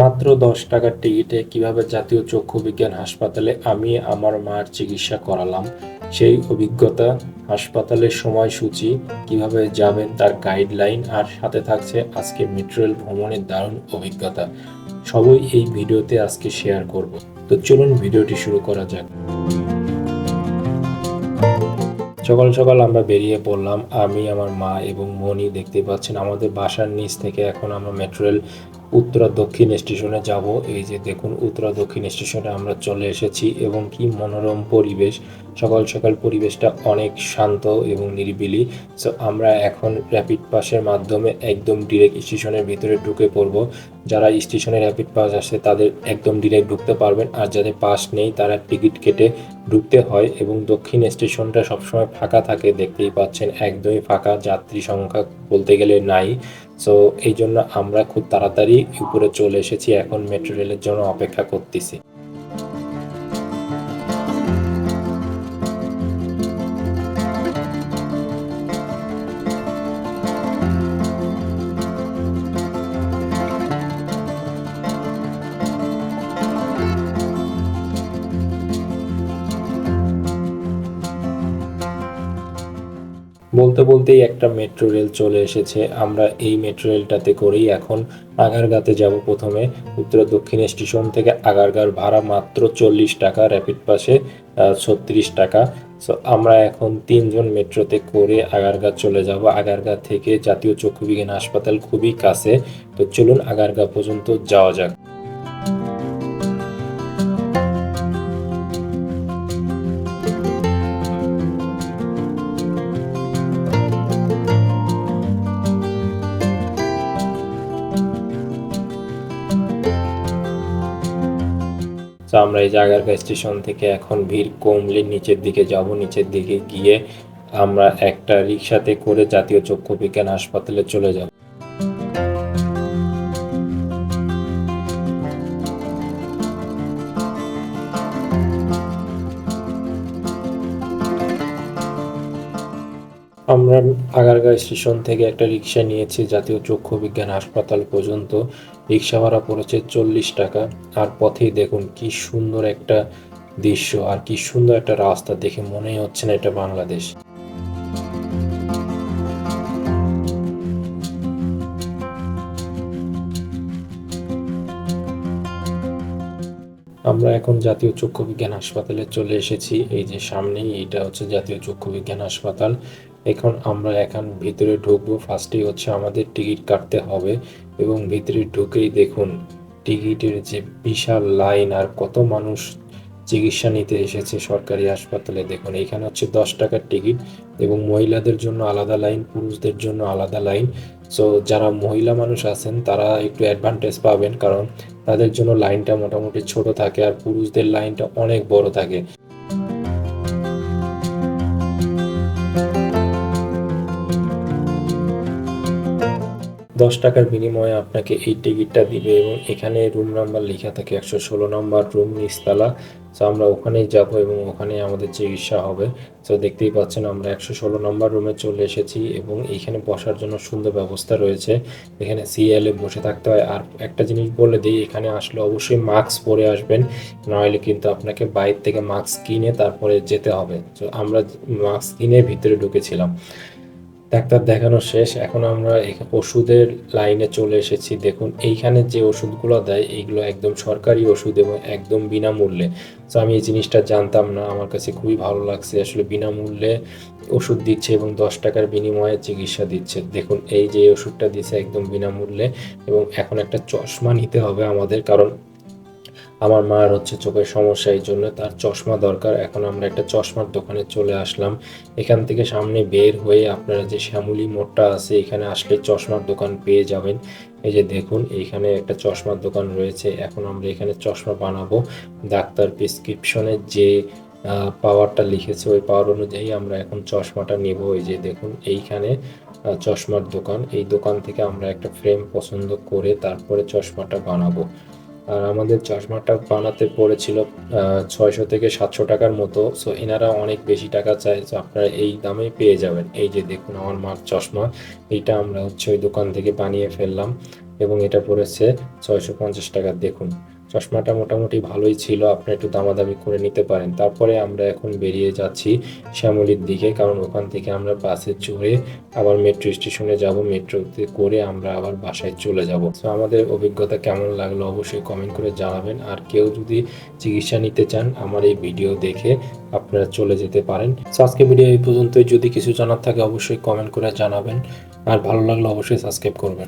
মাত্র দশ টাকার টিকিটে কীভাবে জাতীয় চক্ষু বিজ্ঞান হাসপাতালে আমি আমার মার চিকিৎসা করালাম, সেই অভিজ্ঞতা হাসপাতালের সময়সূচি, কীভাবে যাবেন তার গাইডলাইন, আর সাথে থাকছে আজকে মেট্রো রেল ভ্রমণের দারুণ অভিজ্ঞতা। সবই এই ভিডিওতে আজকে শেয়ার করব। তো চলুন ভিডিওটি শুরু করা যাক। সকাল সকাল আমরা বেরিয়ে পড়লাম। আমি, আমার মা এবং মনি দেখতে পাচ্ছেন আমাদের বাসার নিচ থেকে। এখন আমরা মেট্রো রেল উত্তরা দক্ষিণ স্টেশনে যাব। এই যে দেখুন, উত্তরা দক্ষিণ স্টেশনে আমরা চলে এসেছি এবং কি মনোরম পরিবেশ। সকাল সকাল পরিবেশটা অনেক শান্ত এবং নিরিবিলি। সো আমরা এখন র্যাপিড পাসের মাধ্যমে একদম ডিরেক্ট স্টেশনের ভিতরে ঢুকে পড়ব। যারা স্টেশনে র্যাপিড পাস আসে, তাদের একদম ডিরেক্ট ঢুকতে পারবেন। আর যাদের পাস নেই, তারা টিকিট কেটে ঢুকতে হয় এবং দক্ষিণ স্টেশনটা সবসময় ফাঁকা থাকে, দেখতেই পাচ্ছেন। একদমই ফাঁকা, যাত্রী সংখ্যা বলতে গেলে নাই। সো এই জন্য আমরা খুব তাড়াতাড়ি উপরে চলে এসেছি। এখন মেট্রো রেলের জন্য অপেক্ষা করতেছি। বলতে বলতেই একটা মেট্রো রেল চলে এসেছে। আমরা এই মেট্রো রেলটাতে করেই এখন আগারগাতে যাব প্রথমে। উত্তর দক্ষিণ স্টেশন থেকে আগারগার ভাড়া মাত্র চল্লিশ টাকা র্যাপিড পাসে ছত্রিশ টাকা। সো আমরা এখন তিনজন মেট্রোতে করে আগারগা চলে যাব। আগারগা থেকে জাতীয় চক্ষু বিজ্ঞান হাসপাতাল খুবই কাছে। তো চলুন আগারগা পর্যন্ত যাওয়া যাক। তো আমরা এই জায়গারগা স্টেশন থেকে এখন ভিড় কমলে নিচের দিকে যাব। নিচের দিকে গিয়ে আমরা একটা রিক্সাতে করে জাতীয় চক্ষু বিজ্ঞান হাসপাতালে চলে যাব। আমরা আগারগাঁও স্টেশন থেকে একটা রিক্সা নিয়েছি, জাতীয় চক্ষু বিজ্ঞান হাসপাতাল পর্যন্ত। রিক্সা ভাড়া পড়েছে চল্লিশ টাকা। আর পথেই দেখুন কি সুন্দর একটা দৃশ্য আর কি সুন্দর একটা রাস্তা দেখে মনেই হচ্ছে না এটা বাংলাদেশ। আমরা এখন জাতীয় চক্ষু বিজ্ঞান হাসপাতালে চলে এসেছি। এই যে সামনেই এটা হচ্ছে জাতীয় চক্ষু বিজ্ঞান হাসপাতাল। এখন আমরা এখন ভিতরে ঢুকবো। ফার্স্টেই হচ্ছে আমাদের টিকিট কাটতে হবে এবং ভিতরে ঢুকেই দেখুন, টিকিটের যে বিশাল লাইন আর কত মানুষ চিকিৎসা নিতে এসেছে সরকারি হাসপাতালে। দেখুন, এখানে হচ্ছে দশ টাকার টিকিট এবং মহিলাদের জন্য আলাদা লাইন, পুরুষদের জন্য আলাদা লাইন। সো যারা মহিলা মানুষ আছেন, তারা একটু অ্যাডভান্টেজ পাবেন কারণ তাদের জন্য লাইনটা মোটামুটি ছোট থাকে আর পুরুষদের লাইনটা অনেক বড় থাকে। দশ টাকার বিনিময়ে আপনাকে এই টিকিটটা দিবে এবং এখানে রুম নাম্বার লেখা থাকে একশো ষোলো নম্বর রুম নিচতলা তো আমরা ওখানেই যাব এবং ওখানে আমাদের চিকিৎসা হবে। তো দেখতেই পাচ্ছেন আমরা একশো ষোলো নম্বর রুমে চলে এসেছি এবং এইখানে বসার জন্য সুন্দর ব্যবস্থা রয়েছে। এখানে সিএলে বসে থাকতে হয়। আর একটা জিনিস বলে দিই, এখানে আসলে অবশ্যই মাস্ক পরে আসবেন। নইলে কিন্তু আপনাকে বাইরে থেকে মাস্ক কিনে তারপরে যেতে হবে। তো আমরা মাস্ক কিনে ভিতরে ঢুকেছিলাম। ডাক্তার দেখানো শেষ, এখন আমরা ওষুধের লাইনে চলে এসেছি। দেখুন, এইখানে যে ওষুধগুলো দেয়, এইগুলো একদম সরকারি ওষুধ এবং একদম বিনামূল্যে। তো আমি এই জিনিসটা জানতাম না, আমার কাছে খুবই ভালো লাগছে। আসলে বিনামূল্যে ওষুধ দিচ্ছে এবং দশ টাকার বিনিময়ে চিকিৎসা দিচ্ছে। দেখুন, এই যে ওষুধটা দিচ্ছে একদম বিনামূল্যে এবং এখন একটা চশমা নিতে হবে আমাদের, কারণ আমার মার হচ্ছে চোখের সমস্যা, এই জন্য তার চশমা দরকার। এখন আমরা একটা চশমার দোকানে চলে আসলাম। এখান থেকে সামনে বের হয়ে আপনারা যে শ্যামলী মোড়টা আছে, এখানে আসলে চশমার দোকান পেয়ে যাবেন। এই যে দেখুন, এইখানে একটা চশমার দোকান রয়েছে। এখন আমরা এখানে চশমা বানাবো। ডাক্তার প্রেসক্রিপশনের যে পাওয়ারটা লিখেছে, ওই পাওয়ার অনুযায়ী আমরা এখন চশমাটা নেব। এই যে দেখুন, এইখানে চশমার দোকান। এই দোকান থেকে আমরা একটা ফ্রেম পছন্দ করে তারপরে চশমাটা বানাবো। আর আমাদের চশমাটা বানাতে পড়েছিল ছয়শো থেকে সাতশো টাকার মতো। সো এনারা অনেক বেশি টাকা চায় তো আপনারা এই দামে পেয়ে যাবেন। এই যে দেখুন আমার মার চশমা, এটা আমরা হচ্ছে ওই দোকান থেকে বানিয়ে ফেললাম এবং এটা পড়েছে ছয়শো পঞ্চাশ টাকা। দেখুন চশমাটা মোটামুটি ভালোই ছিল, আপনি একটু দামাদামি করে নিতে পারেন। তারপরে আমরা এখন বেরিয়ে যাচ্ছি শ্যামলির দিকে, কারণ ওখান থেকে আমরা বাসে চড়ে আবার মেট্রো স্টেশনে যাব। মেট্রোতে করে আমরা আবার বাসায় চলে যাব। তো আমাদের অভিজ্ঞতা কেমন লাগল অবশ্যই কমেন্ট করে জানাবেন। আর কেউ যদি চিকিৎসা নিতে চান, আমার এই ভিডিও দেখে আপনারা চলে যেতে পারেন। তো আজকে ভিডিও এই পর্যন্তই। যদি কিছু জানার থাকে, অবশ্যই কমেন্ট করে জানাবেন। আর ভালো লাগলে অবশ্যই সাবস্ক্রাইব করবেন।